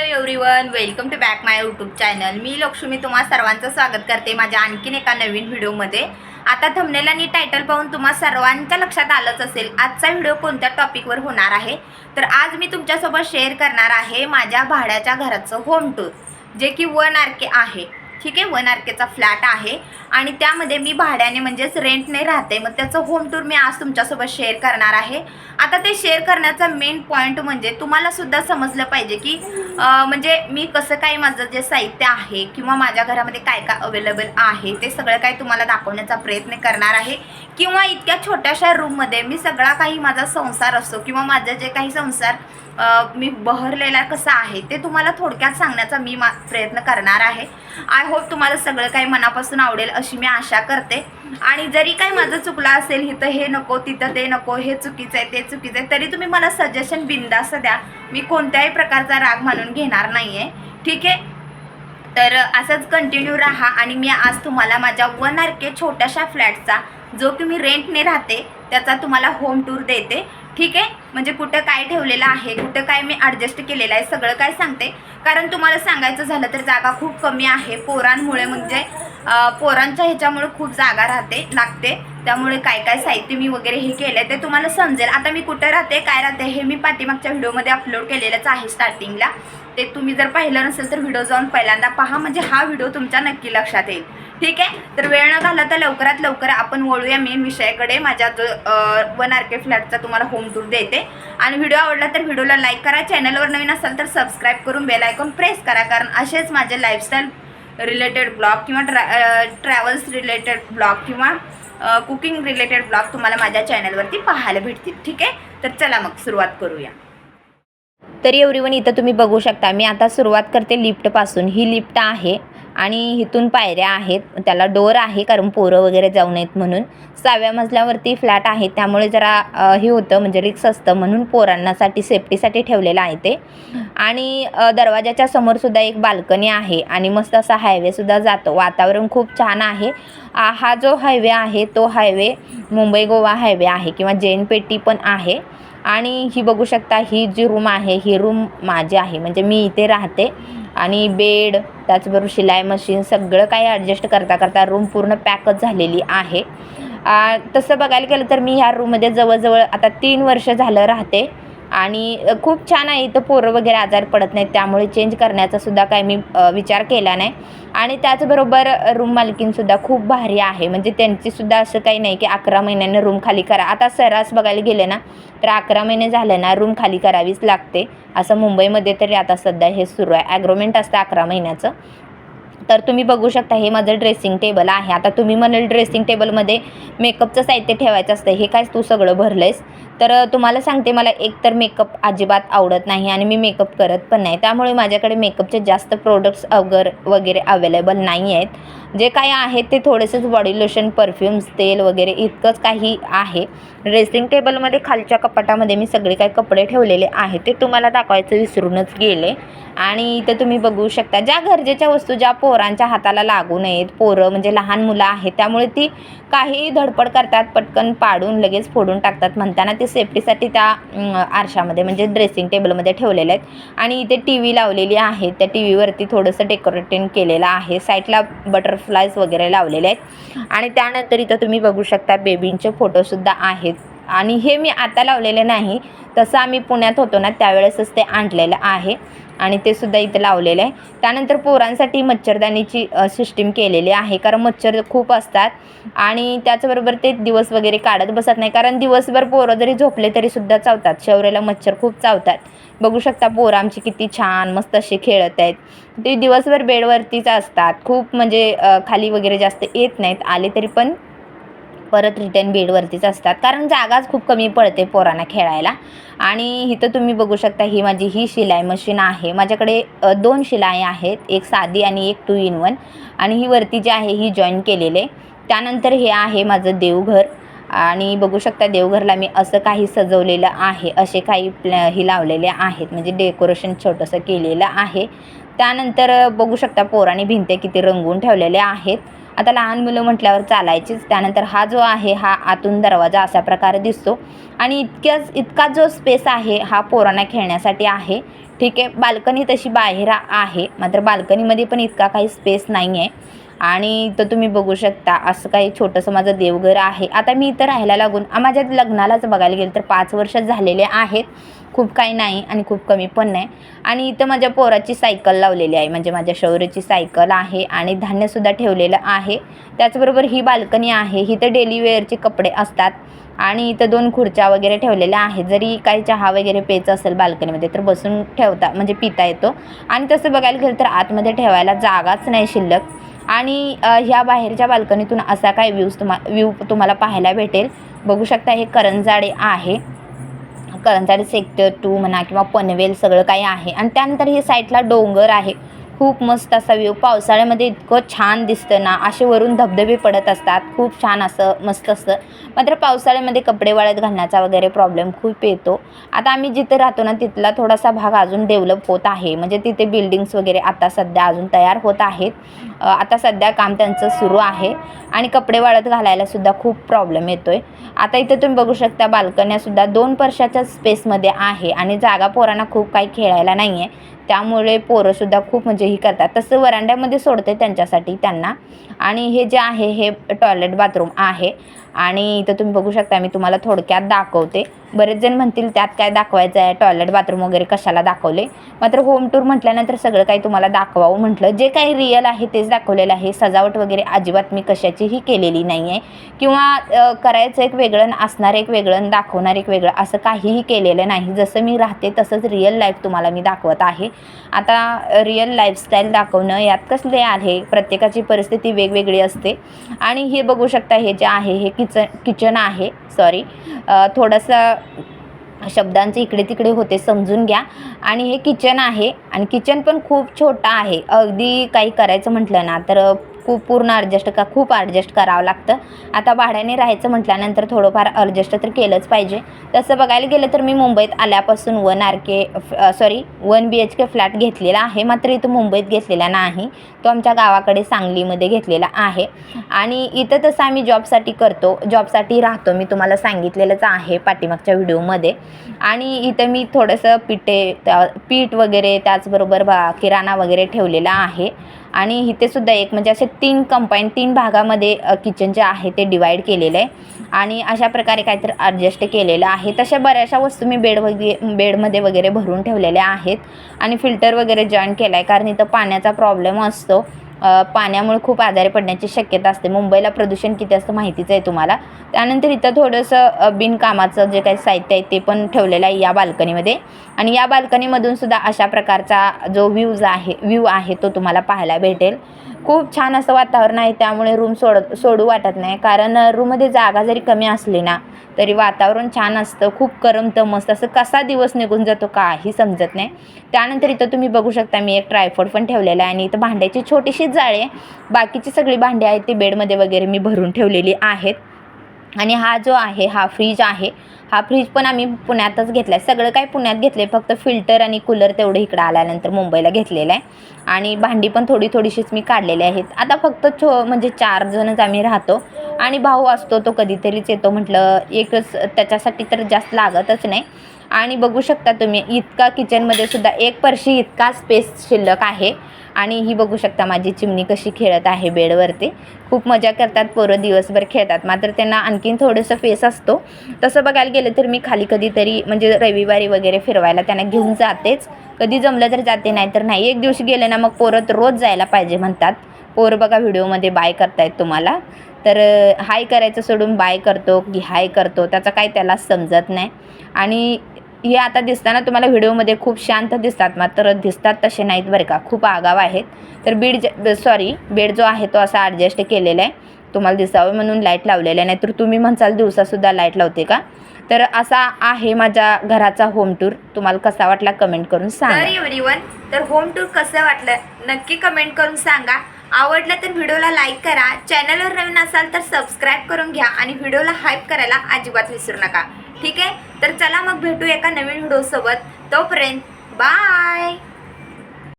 Hello everyone welcome to back my YouTube channel मी लक्ष्मी तुम्हा सर्वांचं स्वागत करते माझ्या आणखीन एका नवीन व्हिडिओमध्ये. आता थंबनेल आणि टायटल पाहून तुम्हा सर्वांच्या लक्षात आलंच असेल आजचा व्हिडिओ कोणत्या टॉपिकवर होणार आहे? तर आज मी तुमच्यासोबत शेअर करणार आहे माझ्या भाड्याच्या घराचं होम टूर जे की वन आर के आहे. ठीक आहे वन आर केचा फ्लॅट आहे. आणि त्यामध्ये मी भाड्याने म्हणजेच रेंटने राहते. मग त्याचं होम टूर मी आज तुमच्यासोबत शेअर करणार आहे. आता ते शेअर करण्याचा मेन पॉईंट म्हणजे तुम्हाला सुद्धा समजलं पाहिजे की म्हणजे मी कसं काय माझं जे साहित्य आहे किंवा माझ्या घरामध्ये काय काय अवेलेबल आहे ते सगळं काही तुम्हाला दाखवण्याचा प्रयत्न करणार आहे. किंवा इतक्या छोट्याशा रूममध्ये मी सगळा काही माझा संसार असतो किंवा माझं जे काही संसार मी बहरलेला कसा आहे ते तुम्हाला थोडक्यात सांगण्याचा मी मा प्रयत्न करणार आहे. आय होप तुम्हाला सगळं काही मनापासून आवडेल अशी मी आशा करते. आणि जरी काही माझं चुकलं असेल इथं हे नको तिथं ते नको हे चुकीचं आहे ते चुकीचं आहे तरी तुम्ही मला सजेशन बिंदास द्या. मी कोणत्याही प्रकारचा राग मानून घेणार नाही आहे ठीक आहे? तर असंच कंटिन्यू राहा आणि मी आज तुम्हाला माझ्या वन आर के छोट्याशा फ्लॅटचा जो की मी रेंटने राहते त्याचा तुम्हाला होम टूर देते. ठीक आहे? म्हणजे कुठं काय ठेवलेलं आहे कुठं काय मी ॲडजस्ट केलेलं आहे सगळं काय सांगते. कारण तुम्हाला सांगायचं झालं तर जागा खूप कमी आहे. पोरांमुळे म्हणजे पोरांच्या ह्याच्यामुळे खूप जागा राहते लागते. त्यामुळे काय काय साहित्य मी वगैरे हे केलं आहे ते तुम्हाला समजेल. आता मी कुठं राहते काय राहते हे मी पाठीमागच्या व्हिडिओमध्ये अपलोड केलेलंच आहे स्टार्टिंगला ते तुम्ही जर पाहिलं नसेल तर व्हिडिओ जाऊन पहिल्यांदा पहा. म्हणजे हा व्हिडिओ तुमच्या नक्की लक्षात येईल. ठीक आहे? तर वेळ न घालवता लवकरात लवकर आपण वळूया मेन विषयाकडे. माझ्या जो वन आर के फ्लॅटचा तुम्हाला होम टूर देते. आणि व्हिडिओ आवडला तर व्हिडिओला लाईक करा. चॅनलवर नवीन असाल तर सबस्क्राईब करून बेल आयकॉन प्रेस करा. कारण असेच माझे लाईफस्टाईल रिलेटेड ब्लॉग किंवा ट्रॅ ट्रॅव्हल्स रिलेटेड ब्लॉग किंवा कुकिंग रिलेटेड ब्लॉग तुम्हाला माझ्या चॅनलवरती पाहायला भेटतील. ठीक आहे? तर चला मग सुरुवात करूया. तरी एवढीवन इथं तुम्ही बघू शकता. मी आता सुरुवात करते लिफ्टपासून ही लिफ्ट आहे आणि इथून पायऱ्या आहेत. त्याला डोर आहे कारण पोरं वगैरे जाऊ नयेत म्हणून. सहाव्या मजल्यावरती फ्लॅट आहे. त्यामुळे जरा हे होतं म्हणजे रिक्स असतं म्हणून पोरांनासाठी सेफ्टीसाठी ठेवलेलं आहे ते. आणि दरवाजाच्या समोरसुद्धा एक बाल्कनी आहे आणि मस्त असा हायवेसुद्धा जातो. वातावरण खूप छान आहे. हा जो हायवे आहे तो हायवे मुंबई गोवा हायवे आहे किंवा जैन पेटी पण आहे. आणि ही बघू शकता ही जी रूम आहे ही रूम माझी आहे. म्हणजे मी इथे राहते आणि बेड त्याचबरोबर शिलाई मशीन सगळं काही ॲडजस्ट करता करता रूम पूर्ण पॅकच झालेली आहे. तसं बघायला गेलं तर मी ह्या रूममध्ये जवळजवळ आता तीन वर्ष झालं राहते. आणि खूप छान आहे इथं पोरं वगैरे आजार पडत नाहीत त्यामुळे चेंज करण्याचा सुद्धा काही मी विचार केला नाही. आणि त्याचबरोबर रूम मालकीनसुद्धा खूप भारी आहे. म्हणजे त्यांचीसुद्धा असं काही नाही की अकरा महिन्यानं रूम खाली करा. आता सरास बघायला गेले ना तर अकरा महिने झाले ना रूम खाली करावीच लागते. असं मुंबईमध्ये तरी आता सध्या हे सुरू आहे. ॲग्रोमेंट असतं अकरा महिन्याचं. तर तुम्ही बघू शकता हे माझं ड्रेसिंग टेबल आहे. आता तुम्ही म्हणाल ड्रेसिंग टेबलमध्ये मेकअपचं साहित्य ठेवायचं असतं हे काय तू सगळं भरलं आहेस तर तुम्हाला सांगते मला एकतर मेकअप अजिबात आवडत नाही आणि मी मेकअप करत पण नाही. त्यामुळे माझ्याकडे मेकअपचे जास्त प्रोडक्ट्स अगर वगैरे अवेलेबल नाही आहेत. जे काही आहेत ते थोडेसेच बॉडी लोशन परफ्यूम्स तेल वगैरे इतकंच काही आहे. ड्रेसिंग टेबलमध्ये खालच्या कपाटामध्ये मी सगळे काही कपडे ठेवलेले आहेत ते तुम्हाला दाखवायचं विसरूनच गेले. आणि इथं तुम्ही बघू शकता ज्या गरजेच्या वस्तू ज्या पोरांच्या हाताला लागू नयेत. पोरं म्हणजे लहान मुलं आहेत त्यामुळे ती काही धडपड करतात पटकन पाडून लगेच फोडून टाकतात. म्हणताना ते सेफ्टीसाठी त्या आरशामध्ये म्हणजे ड्रेसिंग टेबलमध्ये ठेवलेले आहेत. आणि इथे टी व्ही लावलेली आहे. त्या टी व्हीवरती थोडंसं डेकोरेटिंग केलेलं आहे. साईडला बटरफ्लायज वगैरे लावलेले आहेत. आणि त्यानंतर इथं तुम्ही बघू शकता बेबींचे फोटोसुद्धा आहेत. आणि हे मी आता लावलेले नाही. तसं आम्ही पुण्यात होतो ना त्यावेळेसच ते आणलेलं आहे. आणि ते सुद्धा इथं लावलेलं आहे. त्यानंतर पोरांसाठी मच्छरदाणीची सिस्टीम केलेली आहे. कारण मच्छर खूप असतात. आणि त्याचबरोबर ते दिवस वगैरे काढत बसत नाही. कारण दिवसभर पोरं जरी झोपले तरी सुद्धा चावतात. शौर्याला मच्छर खूप चावतात. बघू शकता पोरं आमची किती छान मस्त असे खेळत आहेत. ते दिवसभर बेडवरतीच असतात. खूप म्हणजे खाली वगैरे जास्त येत नाहीत. आले तरी पण परत रिटर्न बेडवरतीच असतात. कारण जागाच खूप कमी पडते पोरांना खेळायला. आणि इथं तुम्ही बघू शकता ही माझी ही शिलाई मशीन आहे. माझ्याकडे दोन शिलाई आहेत. एक साधी आणि एक टू इन वन आणि ही वरती जी आहे ही जॉईन केलेले. त्यानंतर हे आहे माझं देवघर. आणि बघू शकता देवघरला मी असं काही सजवलेलं आहे. असे काही प्ल ही लावलेले आहेत. म्हणजे डेकोरेशन छोटंसं केलेलं आहे. त्यानंतर बघू शकता पोराने भिंत्या किती रंगवून ठेवलेल्या आहेत. आता लहान मुलं म्हटल्यावर चालायचीच. त्यानंतर हा जो आहे हा आतून दरवाजा अशा प्रकारे दिसतो. आणि इतक्याच इतका जो स्पेस आहे हा पोरांना खेळण्यासाठी आहे. ठीक आहे बाल्कनी तशी बाहेर आहे मात्र बाल्कनीमध्ये पण इतका काही स्पेस नाही आहे आणि इथं तुम्ही बघू शकता असं काही छोटंसं माझं देवघर आहे. आता मी इथं राहायला लागून माझ्या लग्नालाच बघायला गेलं तर पाच वर्ष झालेले आहेत. खूप काही नाही आणि खूप कमी पण नाही. आणि इथं माझ्या पोराची सायकल लावलेली आहे. म्हणजे माझ्या शौर्याची सायकल आहे आणि धान्यसुद्धा ठेवलेलं आहे. त्याचबरोबर ही बाल्कनी आहे. इथं डेली वेअरचे कपडे असतात आणि इथं दोन खुर्च्या वगैरे ठेवलेल्या आहेत. जरी काही चहा वगैरे प्यायचं असेल बाल्कनीमध्ये तर बसून ठेवता म्हणजे पिता येतो. आणि तसं बघायला गेलं तर आतमध्ये ठेवायला जागाच नाही शिल्लक. आणि ह्या बाहेरच्या बाल्कनीतून असा काय व्ह्यूज तुम्हा व्ह्यू तुम्हाला पाहायला भेटेल. बघू शकता हे करंजाडे आहे. करंजाडे सेक्टर टू म्हणा किंवा पनवेल सगळं काही आहे. आणि त्यानंतर हे साईडला डोंगर आहे. खूप मस्त असा व्ह्यू पावसाळ्यामध्ये इतकं छान दिसतं ना. असे वरून धबधबे पडत असतात. खूप छान असं मस्त असतं मात्र पावसाळ्यामध्ये कपडे वाळत घालण्याचा वगैरे प्रॉब्लेम खूप येतो. आता आम्ही जिथे राहतो ना तिथला थोडासा भाग अजून डेव्हलप होत आहे. म्हणजे तिथे बिल्डिंग्स वगैरे आता सध्या अजून तयार होत आहेत. आता सध्या काम त्यांचं सुरू आहे. आणि कपडे वाळत घालायला सुद्धा खूप प्रॉब्लेम येतोय. आता इथे तुम्ही बघू शकता बाल्कन्यासुद्धा दोन वर्षाच्या स्पेसमध्ये आहे. आणि जागा पोरांना खूप काही खेळायला नाही आहे त्यामुळे पोरंसुद्धा खूप म्हणजे ही करतात. तसं वरांड्यामध्ये सोडते त्यांच्यासाठी त्यांना. आणि हे जे आहे हे टॉयलेट बाथरूम आहे. आणि इथं तुम्ही बघू शकता मी तुम्हाला थोडक्यात दाखवते. बरेच जण म्हणतील त्यात काय दाखवायचं आहे टॉयलेट बाथरूम वगैरे कशाला दाखवले? मात्र होम टूर म्हटल्यानंतर सगळं काही तुम्हाला दाखवावं म्हटलं. जे काही रिअल आहे तेच दाखवलेलं आहे. सजावट वगैरे अजिबात मी कशाचीही केलेली नाही आहे किंवा करायचं एक वेगळं असणार एक वेगळं दाखवणार एक वेगळं असं काहीही केलेलं नाही. जसं मी राहते तसंच रिअल लाईफ तुम्हाला मी दाखवत आहे. आता रिअल लाईफस्टाईल दाखवणं यात कसले आहे? प्रत्येकाची परिस्थिती वेगवेगळी असते. आणि हे बघू शकता हे जे आहे हे किचन किचन आहे सॉरी थोडासा शब्दांचे इकडे तिकडे होते समजून घ्या. आणि हे किचन आहे आणि किचन पण खूप छोटं आहे. अगदी काही करायचं म्हटलं ना तर खूप पूर्ण ॲडजस्ट का खूप ॲडजस्ट करावं लागतं. आता भाड्याने राहायचं म्हटल्यानंतर थोडंफार ॲडजस्ट तर केलंच पाहिजे. तसं बघायला गेलं तर मी मुंबईत आल्यापासून one R K sorry one B H K flat घेतलेला आहे. मात्र इथं मुंबईत घेतलेला नाही. तो आमच्या गावाकडे सांगलीमध्ये घेतलेला आहे. आणि इथं तसं आम्ही जॉबसाठी करतो. जॉबसाठी राहतो. मी तुम्हाला सांगितलेलंच आहे पाठीमागच्या व्हिडिओमध्ये. आणि इथं मी थोडंसं पिठे त्या पीठ वगैरे त्याचबरोबर बा किराणा वगैरे ठेवलेला आहे. आणि इथे सुद्धा एक म्हणजे असे तीन कंपाईन तीन भागामध्ये किचन जे आहे ते डिवाईड केलेलं आहे. आणि अशा प्रकारे काहीतरी ॲडजस्ट केलेलं आहे. तशा बऱ्याचशा वस्तू मी बेड वगैरे बेडमध्ये वगैरे भरून ठेवलेल्या आहेत. आणि फिल्टर वगैरे जॉईन केला आहे कारण इथं पाण्याचा प्रॉब्लेम असतो. पाण्यामुळे खूप आजारी पडण्याची शक्यता असते. मुंबईला प्रदूषण किती असतं माहितीच आहे तुम्हाला. त्यानंतर इथं थोडंसं बिनकामाचं जे काही साहित्य आहे ते पण ठेवलेलं आहे या बाल्कनीमध्ये. आणि या बाल्कनीमधून सुद्धा अशा प्रकारचा जो व्ह्यूज आहे व्ह्यू आहे तो तुम्हाला पाहायला भेटेल. खूप छान असं वातावरण आहे त्यामुळे रूम सोड सोडू वाटत नाही. कारण रूममध्ये जागा जरी कमी असली ना तरी वातावरण छान असतं खूप करमतं मस्त. असं कसा दिवस निघून जातो काही समजत नाही. त्यानंतर इथं तुम्ही बघू शकता मी एक ट्रायफोड पण ठेवलेला आहे आणि इथं भांड्याची छोटीशीच जाळे आहे बाकीची सगळी भांडी आहेत ती बेडमध्ये वगैरे मी भरून ठेवलेली आहेत. आणि हा जो आहे हा फ्रीज आहे हा फ्रीज पण आम्ही पुण्यातच घेतला आहे सगळं काही पुण्यात घेतलं आहे फक्त फिल्टर आणि कूलर तेवढं इकडं आल्यानंतर मुंबईला घेतलेलं आहे. आणि भांडी पण थोडी थोडीशीच मी काढलेली आहेत. आता फक्त छो म्हणजे चार जणच आम्ही राहतो. आणि भाऊ असतो तो कधीतरीच येतो म्हटलं एकच त्याच्यासाठी तर जास्त लागतच नाही. आणि बघू शकता तुम्ही इतका किचनमध्ये सुद्धा एक पर्शी इतका स्पेस शिल्लक आहे. आणि ही बघू शकता माझी चिमणी कशी खेळत आहे बेडवरती. खूप मजा करतात पोरं दिवसभर खेळतात. मात्र त्यांना आणखीन थोडंसं फेस असतो. तसं बघायला गेलं तर मी खाली कधीतरी म्हणजे रविवारी वगैरे फिरवायला त्यांना घेऊन जातेच. कधी जमलं तर जाते नाही तर नाही. एक दिवशी गेले ना मग पोरं तर रोज जायला पाहिजे म्हणतात. पोरं बघा व्हिडिओमध्ये बाय करतायत तुम्हाला. तर हाय करायचं सोडून बाय करतो की हाय करतो त्याचा काही त्याला समजत नाही. आणि हे आता दिसताना तुम्हाला व्हिडिओमध्ये खूप शांत दिसतात मात्र दिसतात तसे नाहीत बरं का. खूप आगाव आहेत. तर बीड सॉरी बेड जो आहे तो असा ॲडजस्ट केलेला आहे. तुम्हाला दिसावं म्हणून लाइट लावलेला आहे. नाहीतर तुम्ही म्हणसाल दिवसासुद्धा लाइट लावते का? तर असा आहे माझ्या घराचा होम टूर तुम्हाला कसा वाटला कमेंट करून तर सांगा एव्हरीवन तर होम टूर कसं वाटलं? नक्की कमेंट करून सांगा. आवडलं तर व्हिडिओला लाईक करा. चॅनलवर नवीन असाल तर सबस्क्राईब करून घ्या आणि व्हिडिओला हाईप करायला अजिबात विसरू नका. ठीक आहे? तर चला मग भेटू एका नवीन व्हिडिओसोबत तोपर्यंत बाय